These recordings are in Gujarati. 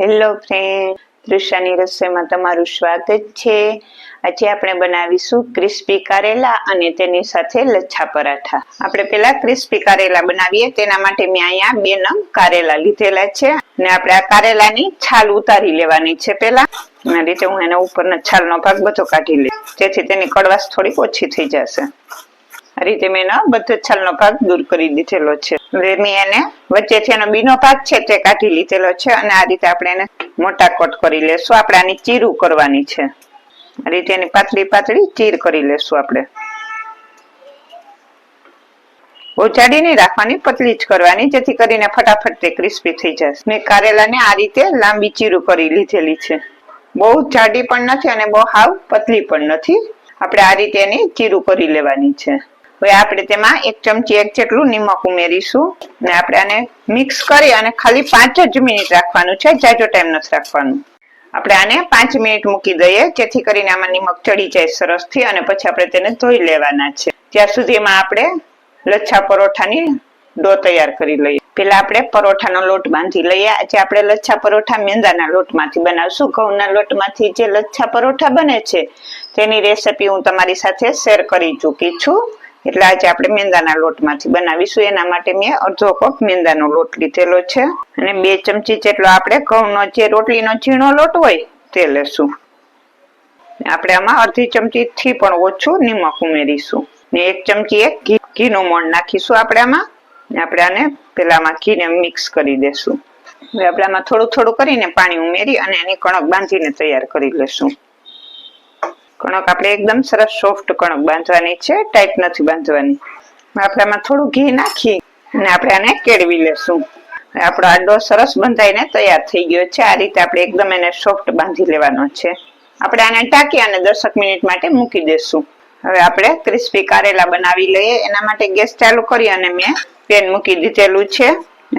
હેલો ફ્રેન્ડ તૃષાની રસોઈમાં તમારું સ્વાગત છે. આજે આપણે બનાવીશું ક્રિસ્પી કારેલા અને તેની સાથે લચ્છા પરાઠા. આપણે પેલા ક્રિસ્પી કારેલા બનાવીએ, તેના માટે મેં અહીંયા બે નંગ કારેલા લીધેલા છે અને આપણે આ કારેલાની છાલ ઉતારી લેવાની છે પેલા એના રીતે હું એના ઉપરનો છાલનો ભાગ બધો કાઢી લઈશ. જેથી તેની કડવાશ થોડી ઓછી થઈ જશે. આ રીતે મેં એનો બધો છલનો ભાગ દૂર કરી દીધેલો છે. હવે મેં એને વચ્ચેથી એનો બીનો ભાગ છે તે કાઢી લીધેલો છે અને આ રીતે આપણે એને મોટા કટ કરી લેશું. આપણે આની ચીરું કરવાની છે. આ રીતે એની પાતળી પાતળી ચીર કરી લેશું આપણે. બહુ જાડી નહીં રાખવાની, પતલી જ કરવાની, જેથી કરીને ફટાફટ તે ક્રિસ્પી થઈ જશે મેં કારેલાને આ રીતે લાંબી ચીરું કરી લીધેલી છે. બહુ જાડી પણ નથી અને બહુ હાવ પતલી પણ નથી. આપણે આ રીતે એની ચીરું કરી લેવાની છે. હવે આપણે તેમાં એક ચમચી એક જેટલું નિમક ઉમેરીશું અને આપણે આને મિક્સ કરી અને ખાલી પાંચ જ મિનિટ રાખવાનું છે જાજો ટાઈમ નથી રાખવાનું. આપણે આને પાંચ મિનિટ મૂકી દઈએ, જેથી કરીને આમાં નિમક ચડી જાય સરસથી અને પછી આપણે તેને ધોઈ લેવાના છે. ત્યાં સુધીમાં આપણે લચ્છા પરોઠાની ડો તૈયાર કરી લઈએ. પેલા આપણે પરોઠાનો લોટ બાંધી લઈએ. આજે આપણે લચ્છા પરોઠા મેંદાના લોટમાંથી બનાવશું. ઘઉંના લોટમાંથી જે લચ્છા પરોઠા બને છે, તેની રેસીપી હું તમારી સાથે શેર કરી ચૂકી છું. એટલે આજે આપણે મેંદાના લોટમાંથી બનાવીશું. એના માટે મેં અડધો કપ મેંદાનો લોટ લીધેલો છે. અને બે ચમચી જેટલો આપણે ઘઉંનો જે રોટલીનો ઝીણો લોટ હોય તે લેશું. આપણે આમાં અડધી ચમચી થી પણ ઓછું નિમક ઉમેરીશું. ને એક ચમચી એક ઘી, ઘીનું મોણ નાખીશું આપણે આમાં. આપણે આને પેલામાં ઘીને મિક્સ કરી દેશું. હવે આપણે આમાં થોડું થોડું કરીને પાણી ઉમેરી અને એની કણક બાંધીને તૈયાર કરી લેશું. કણક આપણે એકદમ સરસ સોફ્ટ કણક બાંધવાની છે ટાઈટ નથી બાંધવાની. આપણે આમાં થોડું ઘી નાખી અને આપણે આને કેળવી લેશું. આપણો આડો સરસ બંધાઈને તૈયાર થઈ ગયો છે. આ રીતે આપણે એકદમ એને સોફ્ટ બાંધી લેવાનો છે. આપણે આને ટાંકી અને દસક મિનિટ માટે મૂકી દેશું. હવે આપણે ક્રિસ્પી કારેલા બનાવી લઈએ. એના માટે ગેસ ચાલુ કરી અને મેં પેન મૂકી દીધેલું છે.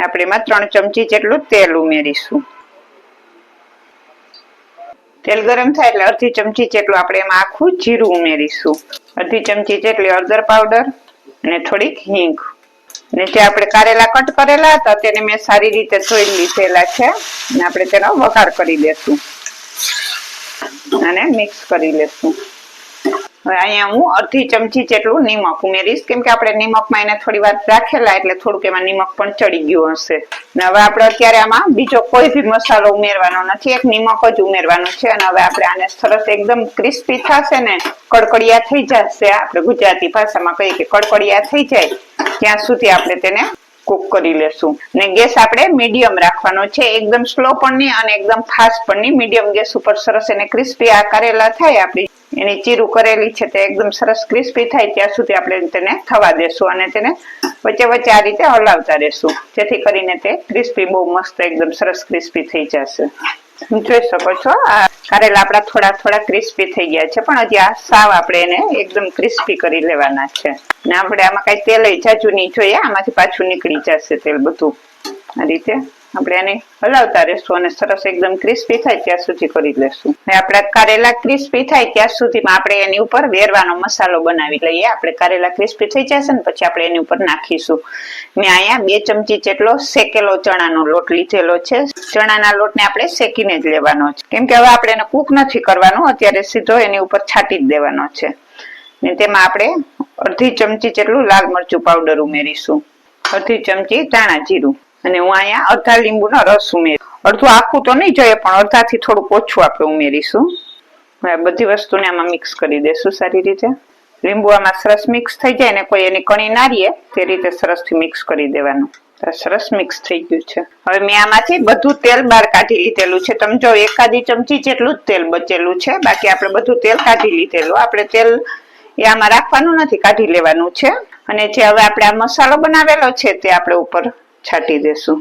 આપણે એમાં ત્રણ ચમચી જેટલું તેલ ઉમેરીશું. તેલ ગરમ થાય એટલે અડધી ચમચી જેટલું આપણે એમાં આખું જીરું ઉમેરીશું. અડધી ચમચી જેટલી હળદર પાવડર અને થોડીક હિંગ. ને જે આપણે કારેલા કટ કરેલા હતા, તેને મેં સારી રીતે ધોઈ લીધેલા છે અને આપણે તેનો વઘાર કરી દેશું અને મિક્સ કરી લેશું. હવે અહીંયા હું અડધી ચમચી જેટલું નિમક ઉમેરીશ. કેમ કે આપણે નિમકમાં એને થોડી વાર રાખેલા એટલે થોડુંક એમાં નિમક પણ ચડી ગયું હશે. ને હવે આપણે અત્યારે આમાં બીજો કોઈ બી મસાલો ઉમેરવાનો નથી. એક નિમક જ ઉમેરવાનું છે. અને હવે આપણે આને સરસ એકદમ ક્રિસ્પી થશે ને કડકડિયા થઈ જશે. આપણે ગુજરાતી ભાષામાં કહીએ કે કડકડિયા થઈ જાય. ત્યાં સુધી આપણે તેને કુક કરી લેશું. ને ગેસ આપણે મીડિયમ રાખવાનો છે. એકદમ સ્લો પણ નહીં અને એકદમ ફાસ્ટ પણ નહીં. મીડિયમ ગેસ ઉપર સરસ એને ક્રિસ્પી આ કરેલા થાય આપણી. એની ચીરું કરેલી છે તે એકદમ સરસ ક્રિસ્પી થાય ત્યાં સુધી આપણે તેને થવા દેશું અને તેને વચ્ચે વચ્ચે આ રીતે હલાવતા રહેશું. જેથી કરીને તે ક્રિસ્પી બહુ મસ્ત એકદમ સરસ ક્રિસ્પી થઈ જશે. જોઈ શકો છો, આ કારેલા આપણા થોડા થોડા ક્રિસ્પી થઈ ગયા છે, પણ હજી આ સાવ આપણે એને એકદમ ક્રિસ્પી કરી લેવાના છે. ને આપણે આમાં કઈ તેલ જાજુ નહીં જોઈએ, આમાંથી પાછું નીકળી જશે તેલ બધું. આ રીતે. આપણે એને હલાવતા રહેશું અને સરસ એકદમ ક્રિસ્પી થાય ત્યાં સુધી કરી લેશું. હવે આપણા કારેલા ક્રિસ્પી થાય ત્યાં સુધીમાં આપણે એની ઉપર વેરવાનો મસાલો બનાવી લઈએ. આપણે કારેલા ક્રિસ્પી થઈ જશે ને પછી આપણે એની ઉપર નાખીશું. મેં અહીંયા બે ચમચી જેટલો શેકેલો ચણાનો લોટ લીધેલો છે. ચણાના લોટને આપણે શેકીને જ લેવાનો છે. કેમ કે હવે આપણે એને કૂક નથી કરવાનું, અત્યારે સીધો એની ઉપર છાંટી જ દેવાનો છે. ને તેમાં આપણે અડધી ચમચી જેટલું લાલ મરચું પાવડર ઉમેરીશું. અડધી ચમચી ધાણા જીરું. અને હું અહીંયા અડધા લીંબુનો રસ ઉમેરી અડધું આખું તો નહીં જોઈએ, પણ અડધાથી થોડુંક ઓછું આપણે ઉમેરીશું. બધી વસ્તુને આમાં મિક્સ કરી દેશું સારી રીતે. લીંબુ આમાં સરસ મિક્સ થઈ જાય ને કોઈ એની કણી ના તે રીતે સરસથી મિક્સ કરી દેવાનું. સરસ મિક્સ થઈ ગયું છે. હવે મેં આમાંથી બધું તેલ બહાર કાઢી લીધેલું છે. તમે જો એકાદી ચમચી જેટલું જ તેલ બચેલું છે. બાકી આપણે બધું તેલ કાઢી લીધેલું. આપણે તેલ એ આમાં રાખવાનું નથી, કાઢી લેવાનું છે. અને જે હવે આપણે આ મસાલો બનાવેલો છે તે આપણે ઉપર છાંટી દેશું.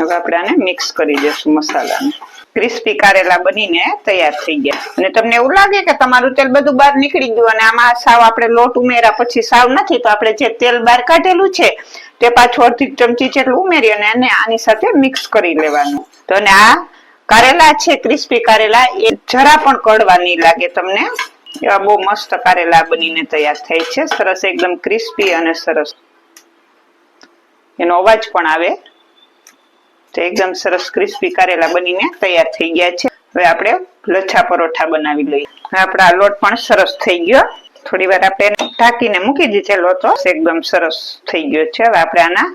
હવે આપણે આને મિક્સ કરી દેશું મસાલાને. ક્રિસ્પી કારેલા બનીને તૈયાર થઈ ગયા. અને તમને એવું લાગે કે તમારું તેલ બધું બહાર નીકળી ગયું અને આમાં સાવ આપણે લોટ ઉમેર્યા પછી સાવ નથી, તો આપણે જે તેલ બહાર કાઢેલું છે, તે પાછું અડધી ચમચી જેટલું ઉમેરી અને એને આની સાથે મિક્સ કરી લેવાનું. તો અને આ કારેલા છે ક્રિસ્પી કારેલા, એ જરા પણ કડવા નહીં લાગે તમને. એવા બહુ મસ્ત કારેલા બનીને તૈયાર થાય છે. સરસ એકદમ ક્રિસ્પી અને સરસ. એનો અવાજ પણ આવે. તો એકદમ સરસ ક્રિસ્પી કારેલા બનીને તૈયાર થઈ ગયા છે. હવે આપણે લચ્છા પરોઠા બનાવી લઈએ. આપણા લોટ પણ સરસ થઈ ગયો. થોડી વાર આપણે ઢાંકીને મૂકી દીધેલો હતો એકદમ સરસ થઈ ગયો છે. હવે આપણે આના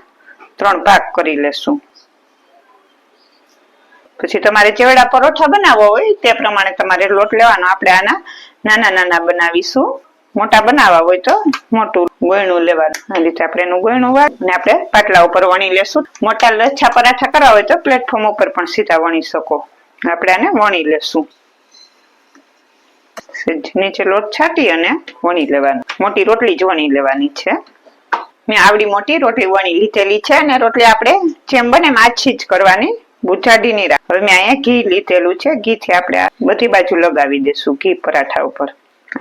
ત્રણ ભાગ કરી લેશું. પછી તમારે જેવડા પરોઠા બનાવવા હોય તે પ્રમાણે તમારે લોટ લેવાનો. આપણે આના નાના નાના બનાવીશું. મોટા બનાવવા હોય તો મોટું ગોયણું લેવાનું. આ રીતે આપણે એનું ગોયણું વાળ અને આપણે પાટલા ઉપર વણી લેશું. મોટા લચ્છા પરાઠા કરવા હોય તો પ્લેટફોર્મ ઉપર પણ સીધા વણી શકો. આપણે આને વણી લેશું. નીચે લોટ છાટી અને વણી લેવાનું. મોટી રોટલી જ વણી લેવાની છે. મેં આવડી મોટી રોટલી વણી લીધેલી છે અને રોટલી આપણે જેમ બને એમ આછી જ કરવાની. બુચાડી નહીં રાખ હવે મેં અહીંયા ઘી લીધેલું છે. ઘીથી આપણે બધી બાજુ લગાવી દેશું ઘી પરાઠા ઉપર.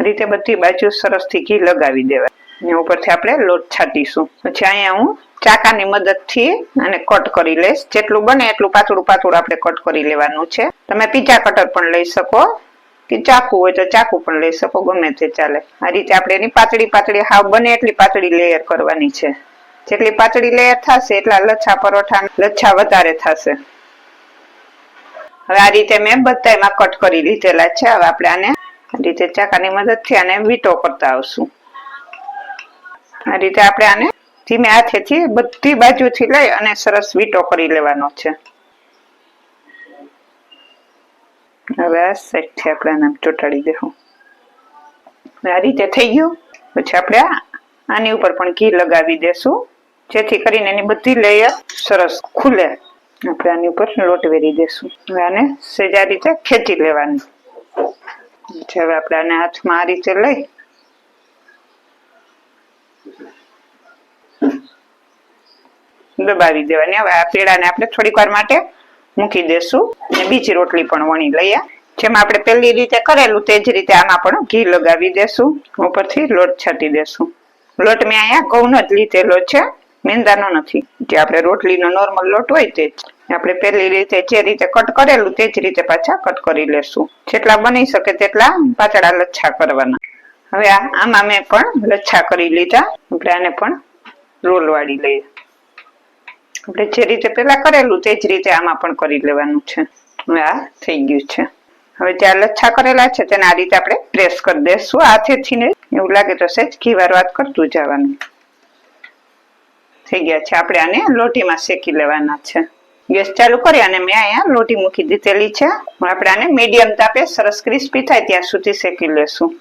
રીતે બધી બાજુ સરસથી ઘી લગાવી દેવાય. ઉપરથી આપણે લોટ છાંટીશું. પછી અહીંયા હું ચાકાની મદદથી અને કટ કરી લઈશ. જેટલું બને એટલું પાતળું પાતળું આપણે કટ કરી લેવાનું છે. તમે પીઝા કટર પણ લઈ શકો. કે ચાકુ હોય તો ચાકુ પણ લઈ શકો, ગમે તે ચાલે. આ રીતે આપણે એની પાતળી પાતળી હાવ બને એટલી પાતળી લેયર કરવાની છે. જેટલી પાતળી લેયર થશે, એટલા લચ્છા પરોઠા, લચ્છા વધારે થશે. હવે આ રીતે મેં બધા એમાં કટ કરી લીધેલા છે. હવે આપણે આને આ રીતે ચાકાની મદદથી આને વીટો કરતા આવશું. આ રીતે આપણે આને ધીમે હાથેથી બધી બાજુથી લઈ અને સરસ વીટો કરી લેવાનો છે. હવે આ સાઈડથી આપણે આને ચોટાડી દેવું આ રીતે થઈ ગયું. પછી આપણે આની ઉપર પણ ઘી લગાવી દેશું. જેથી કરીને એની બધી લેયર સરસ ખુલે. આપણે આની ઉપર લોટ વેરી દેશું. હવે આને સજા રીતે ખેંચી લેવાની. હવે આપણે હાથમાં આ રીતે લઈ. દબાવી દેવાની. હવે આ પેડાને આપણે થોડીક વાર માટે મૂકી દેશું. અને બીજી રોટલી પણ વણી લઈએ. જેમ આપણે પહેલી રીતે કરેલું તે જ રીતે આમાં પણ ઘી લગાવી દેશું. ઉપરથી લોટ છાંટી દેશું. લોટ મેં અહીંયા ઘઉંનો જ લીધેલો છે. મેંદાનો નથી. જે આપણે રોટલીનો નોર્મલ લોટ હોય તે જ. આપણે પહેલી રીતે જે રીતે કટ કરેલું તે જ રીતે પાછા કટ કરી લેશું. જેટલા બની શકે તેટલા પાતળા લચ્છા કરવાના. હવે આમાં મેં પણ લચ્છા કરી લીધા. આપણે આને પણ રોલ વાળી લઈએ. આપણે જે રીતે પેલા કરેલું તે જ રીતે આમાં પણ કરી લેવાનું છે. હવે આ થઈ ગયું છે. હવે જે આ લચ્છા કરેલા છે તેને આ રીતે આપણે પ્રેસ કરી દેશું. હાથેથી ને એવું લાગે તો સહેજ ઘી વાર વાત કરતું જવાનું. થઈ ગયા છે. આપણે આને લોટીમાં શેકી લેવાના છે. ગેસ ચાલુ કરી અને મેં અહીંયા લોટી મૂકી દીધેલી છે. આપણે આને મીડિયમ તાપે સરસ ક્રિસ્પી થાય ત્યાં સુધી શેકી લેશું.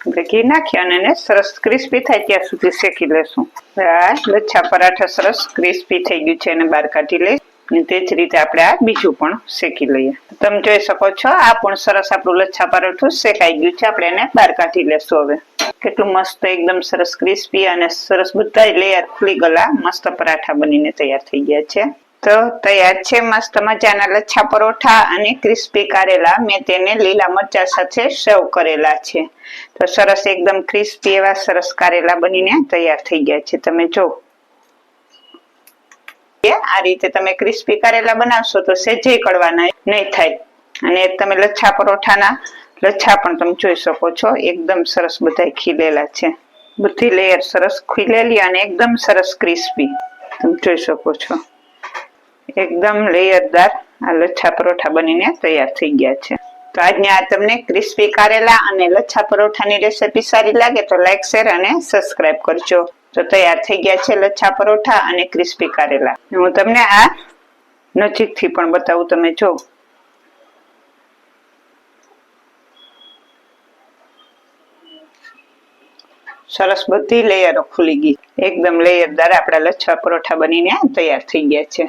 આપણે ઘી નાખી અને એને સરસ ક્રિસ્પી થાય ત્યાં સુધી શેકી લેશું. આ લચ્છા પરાઠા સરસ ક્રિસ્પી થઈ ગયું છે એને બહાર કાઢી લઈ અને તે જ રીતે આપણે આ બીજું પણ શેકી લઈએ. તમે જોઈ શકો છો, આ પણ સરસ આપણું લચ્છા પરાઠું શેકાઈ ગયું છે. આપણે એને બહાર કાઢી લેશું હવે. કેટલું મસ્ત એકદમ સરસ ક્રિસ્પી અને સરસ બધા લેયર ખુલી ગલા મસ્ત પરાઠા બનીને તૈયાર થઈ ગયા છે. તો તૈયાર છે. મસ્ત મજાના લચ્છા પરોઠા અને ક્રિસ્પી કારેલા. મેં તેને લીલા મરચા સાથે સર્વ કરેલા છે. તો સરસ એકદમ ક્રિસ્પી એવા સરસ કારેલા બનીને તૈયાર થઈ ગયા છે. તમે જો. આ રીતે તમે ક્રિસ્પી કારેલા બનાવશો તો સેજે કડવાના નહીં થાય. અને તમે લચ્છા પરોઠાના લચ્છા પણ તમે જોઈ શકો છો. એકદમ સરસ બધા ખીલેલા છે. બધી લેયર સરસ ખીલેલી અને એકદમ સરસ ક્રિસ્પી તમે જોઈ શકો છો. એકદમ લેયરદાર લચ્છા પરોઠા બનીને તૈયાર થઈ ગયા છે. તો આજની આ તમને ક્રિસ્પી કારેલા અને લચ્છા પરોઠાની રેસીપી સારી લાગે તો લાઈક શેર અને સબસ્ક્રાઇબ કરજો. તો તૈયાર થઈ ગયા છે લચ્છા પરોઠા અને ક્રિસ્પી કારેલા. હું તમને આ નજીકથી પણ બતાવું, તમે જો. સરસ બધી લેયરો ખુલી ગઈ. એકદમ લેયરદાર આપણા લચ્છા પરોઠા બનીને તૈયાર થઈ ગયા છે.